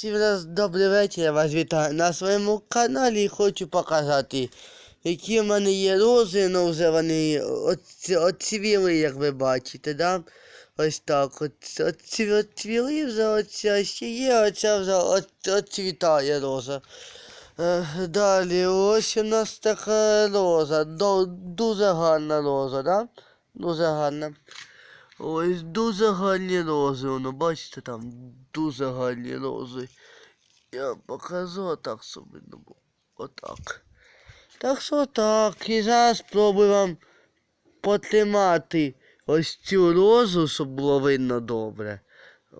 Всім раз добрий вечір, я вас вітаю на своєму каналі і хочу показати, які в мене є рози, ну вже вони оцвіли, як ви бачите, да? Ось так, от, оцвіли вже, оця ще є, оця вже оцвітає роза. Е, Далі, ось у нас така роза, дуже гарна роза, да? Дуже гарна. Ось дуже гарні рози, воно, бачите, там дуже гарні рози. Я покажу отак собі, ну, отак. Так що так, і зараз спробую вам потримати ось цю розу, щоб було видно добре.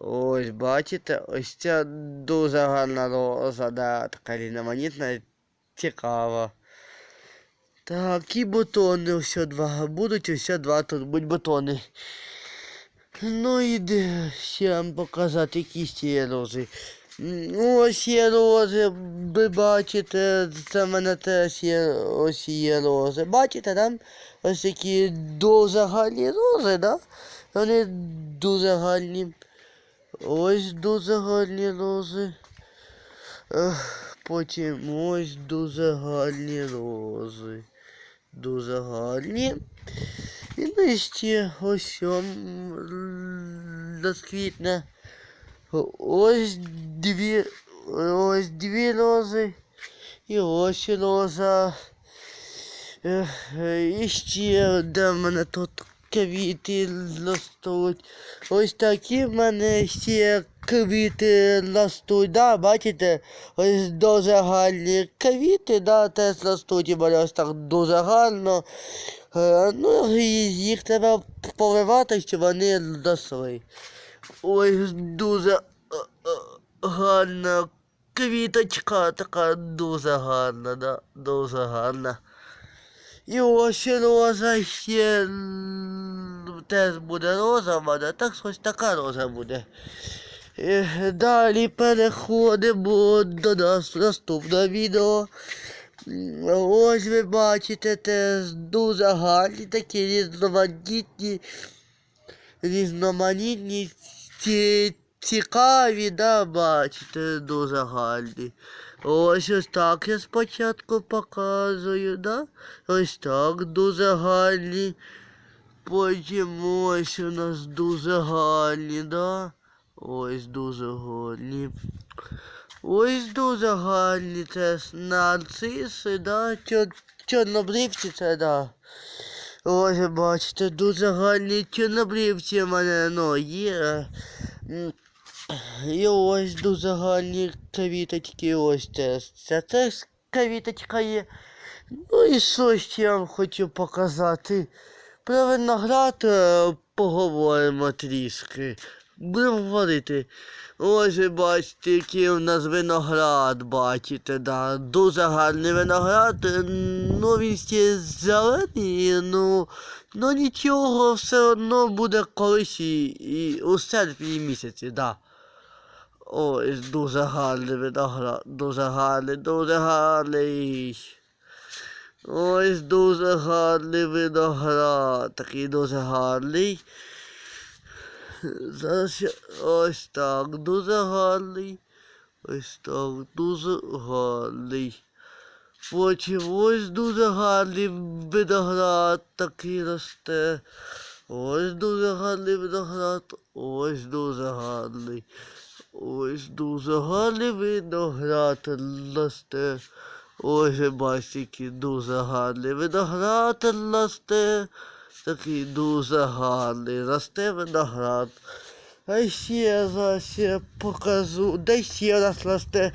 Ось, бачите, ось ця дуже гарна роза, да, така різноманітна, цікава. Так, і бутони ось два будуть, ось два тут будуть бутони. Ну і де вам показати, які ще є рози. Ось є рози, ви бачите, це в мене теж є ось є рози. Бачите, там ось такі дуже гарні рози, да? Вони дуже гарні. Ось дуже гарні рози. Потім ось дуже гарні рози. Дуже гарні. І ще ось ом, м, розквітне. Ось дві, ось дві рози. І ось роза. Е, І ще де в мене тут квіти ростуть. Ось такі в мене ще квіти ростуть, да, бачите? Ось дуже гарні квіти, да, теж ростуть і ось так дуже гарно. Е, Ну, і їх треба поливати, щоб вони росли. Ось дуже е, е, гарна квіточка, така дуже гарна, да, дуже гарна. І ось роза ще теж буде роза в мене, так ось така роза буде. Е, Далі переходимо до нас наступного відео. Ось ви бачите теж дуже гарні, такі різноманітні, різноманітні, ці, цікаві, да, бачите, дуже гарні. Ось ось так я спочатку показую, да? Ось так дуже гарні. Потім ось у нас дуже гарні, да? Ось дуже гарні. Ось дуже гарні теж нарциси, да? Чор... Чорнобривці це, да. Ось бачите, дуже гарні чорнобривці в мене ну, є. І ось дуже гарні квіточки, ось теж. Це теж квіточка є. Ну і що ще я вам хочу показати? Про виноград е, поговоримо трішки. Будемо говорити. Ось бачите, який у нас виноград, бачите, да. Дуже гарний виноград. Ну він ще зелений, ну, ну нічого, все одно буде колись і, і у серпні місяці, да. Ось дуже гарний виноград, дуже гарний, дуже гарний. Ось дуже гарний виноград, такий дуже гарний. Зараз я ось так, дуже гарний. Ось так, дуже гарний. Потім ось дуже гарний виноград такий росте. Ось дуже гарний виноград, ось дуже гарний. Ось дуже гарний виноград росте. Ось бачите, дуже гарний виноград росте. Такий дуже гарний. Росте виноград. А ще зараз я покажу. Де ще раз росте.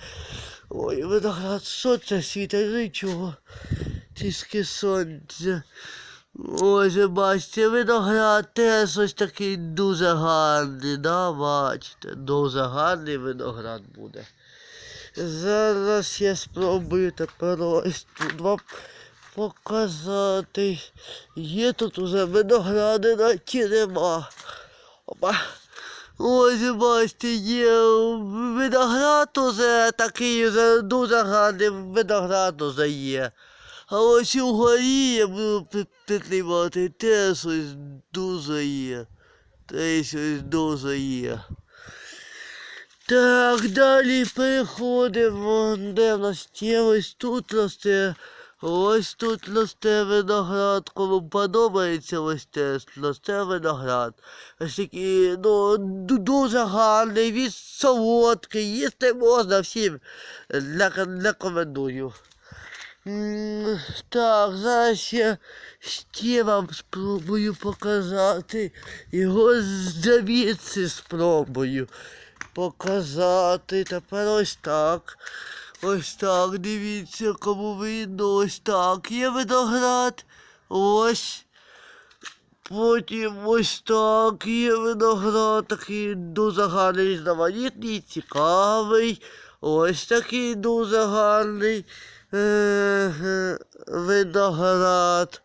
Ой, виноград, що світить? Нічого. Тільки сонце. Ось бачите, виноград теж ось такий дуже гарний, да, бачите, дуже гарний виноград буде. Зараз я спробую тепер ось тут показати. Є тут уже виноградина чи нема. Опа. Ось бачите, є виноград уже такий уже дуже гарний виноград уже є. А ось угорі я буду підтримати, теж ось дуже є. Теж ось дуже є. Так, далі переходимо. Де в нас є? Ось тут росте. Ось тут росте виноград. Кому подобається ось те, росте виноград. Ось такий, ну, дуже гарний, він солодкий, їсти можна всім. Рекомендую. Так, зараз ще, ще вам спробую показати. Його звідси спробую показати. Тепер ось так. Ось так, дивіться, кому видно, ось так. Є виноград. Ось. Потім ось так є виноград, такий дуже гарний, різноманітний, цікавий. Ось такий дуже гарний е, е, виноград.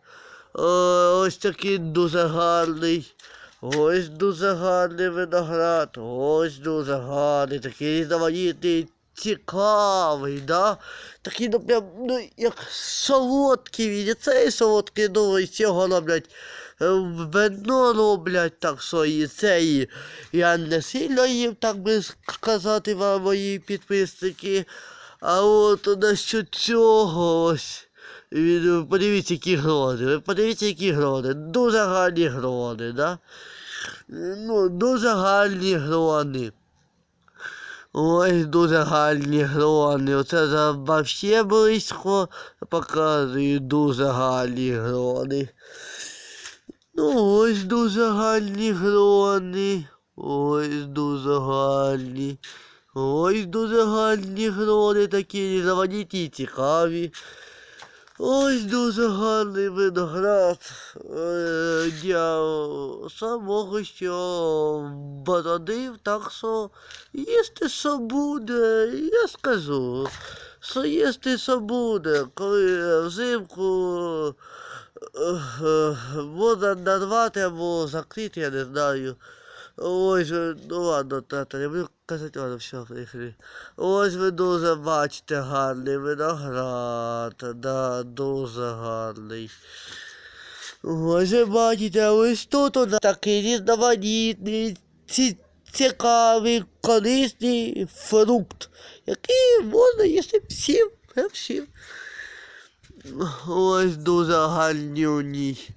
Ось такий дуже гарний. Ось дуже гарний виноград. Ось дуже гарний, такий різноманітний, цікавий, да? Такий, ну, прям, ну, як солодкий він, і цей солодкий, ну, і цього роблять. е, Вино роблять, так що і це і я не сильно їм, так би сказати вам, мої підписники. А от насчет цього ось. Подивіться, які грони. Ви подивіться, які грони. Дуже гарні грони, да? Ну, дуже гарні грони. Ой, дуже гарні грони. Оце вообще близько показую дуже гарні грони. Ну, ось дуже гарні грони. Ось дуже гарні. Ось дуже гарні грони, такі заводіть і цікаві. Ось дуже гарний виноград. Е, Я самого що бородив, так що їсти що буде, я скажу. Що їсти що буде, коли взимку е, е, можна нарвати або закрити, я не знаю. Ось, ви- ну ладно, тата, не буду казати, ладно, все, приїхали. Ось ви дуже бачите гарний виноград, да, дуже гарний. Ось ви бачите, ось тут у нас такий різноманітний, ці, цікавий, корисний фрукт, який можна їсти всім, всім. Ось дуже гарнюній.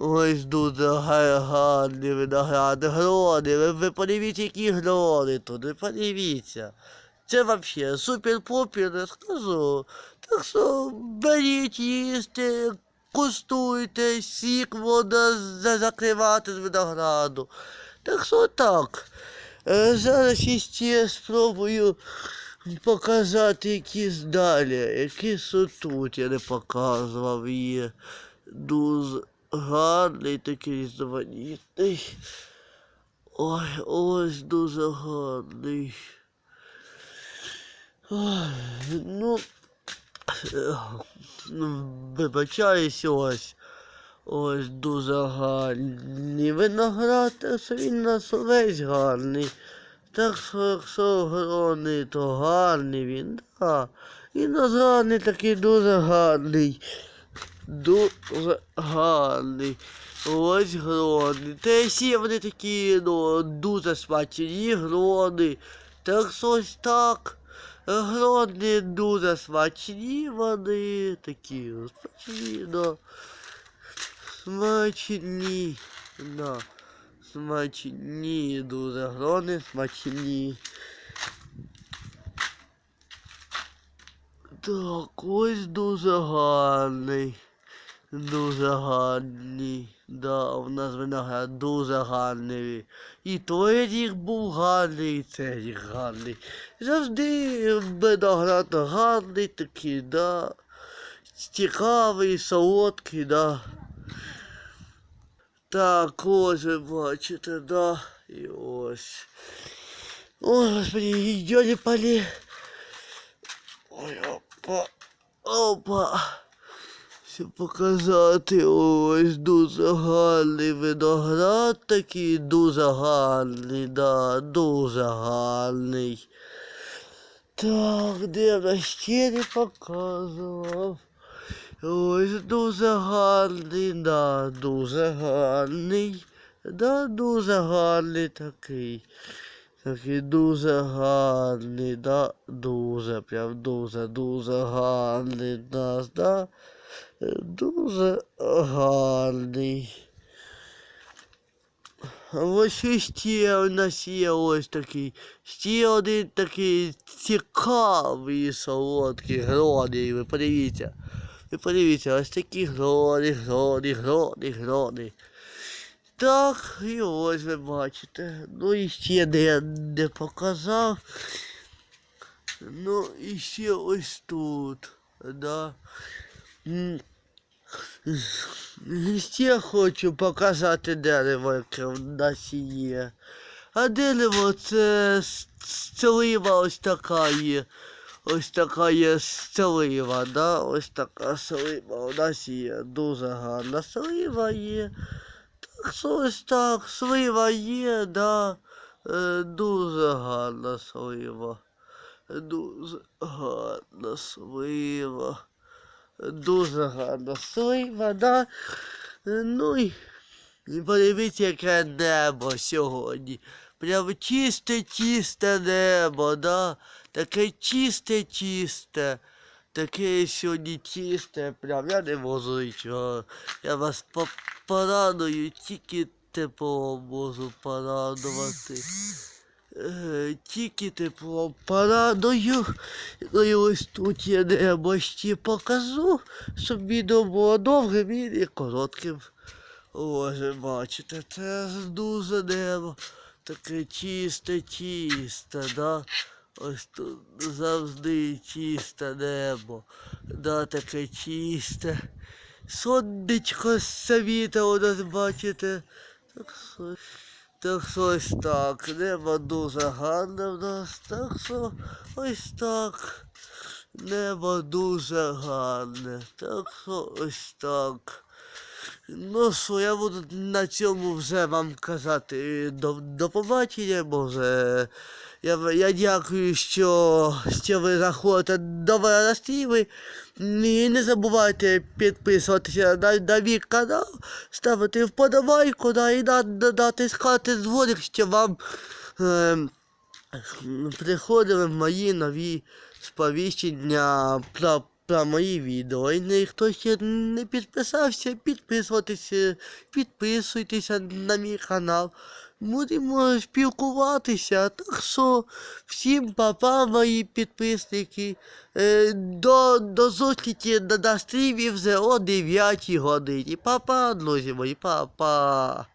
Ось дуже гарні виногради, грони. Ви, ви подивіться, які грони тут, ви подивіться. Це вообще супер-пупер, я скажу. Так що беріть їсти, куштуйте, сік за- закривати з винограду. Так що так. Е, Зараз ще спробую показати якісь далі, які тут я не показував є. Дуже гарний такий різноманітний. Ой, ось дуже гарний. Ой, ну, е, ну, ось. Ось дуже гарний виноград, так він нас весь гарний. Так що, якщо грони, то гарний він, да. Він у нас гарний такий дуже гарний. Дуже гарний. Ось грони. Та всі вони такі, ну, дуже смачні грони. Так що ось так. Грони дуже смачні вони такі смачні, да. Смачні. Да. Смачні, дуже грони смачні. Так, ось дуже гарний. Дуже гарний. Да, у нас виноград дуже гарний. І той рік був гарний, і цей рік гарний. Завжди виноград гарний такий, да. Цікавий, солодкий, да. Так, ось ви бачите, да. І ось. Ой, господи, йдёли полі. Ой, опа. Опа. Все показати. Ось дуже гарний виноград такий, дуже гарний, да, дуже гарний. Так, де я ще показував. Ось дуже гарний, да, дуже гарний. Да, дуже гарний такий. Такий дуже гарний, да? Дуже, прям дуже, дуже гарний нас, да? Дуже гарний. Ось ще у нас є ось такий, ще один такий цікавий солодкий грони. Ви подивіться. Ви подивіться, ось такі грони, грони, грони, грони. Так, і ось ви бачите. Ну і ще я не показав. Ну і ще ось тут. Да. Ще хочу показати дерево, яке в нас є. А дерево це слива ось така є. Ось така є слива, да? Ось така слива у нас є. Дуже гарна слива є. Так що ось так, слива є, да. Е, дуже гарна слива. Дуже гарна слива. Дуже гарна слива, да. Ну і, подивіться, яке небо сьогодні. Прям чисте, чисте небо, да. Таке чисте, чисте. Таке сьогодні чисте, прям я не можу нічого. Я вас по- порадую, тільки тепло можу порадувати. Е, тільки тепло порадую. Ну і ось тут я небо ще покажу, щоб відео було довгим і коротким. Ось бачите, це дуже небо. Таке чисте, чисте, да? Ось тут завжди чисте небо. Да, таке чисте. Сонечко світа у нас бачите. Так так що ось так. Небо дуже гарне в нас. Так що ось так. Небо дуже гарне. Так що ось так. Ну що, я буду на цьому вже вам казати до, до побачення, може. Я, я дякую, що, що ви заходите до стріми. І не забувайте підписуватися на, на мій канал, ставити вподобайку да, і на, на, натискати дзвоник, щоб вам е, приходили мої нові сповіщення про, про мої відео. І не, ще не підписався, підписуватися, підписуйтеся на мій канал. Будемо спілкуватися. Так що всім папа, мої підписники. Е, до, до зустрічі на стрімі вже о 9 годині. Папа, друзі мої, папа.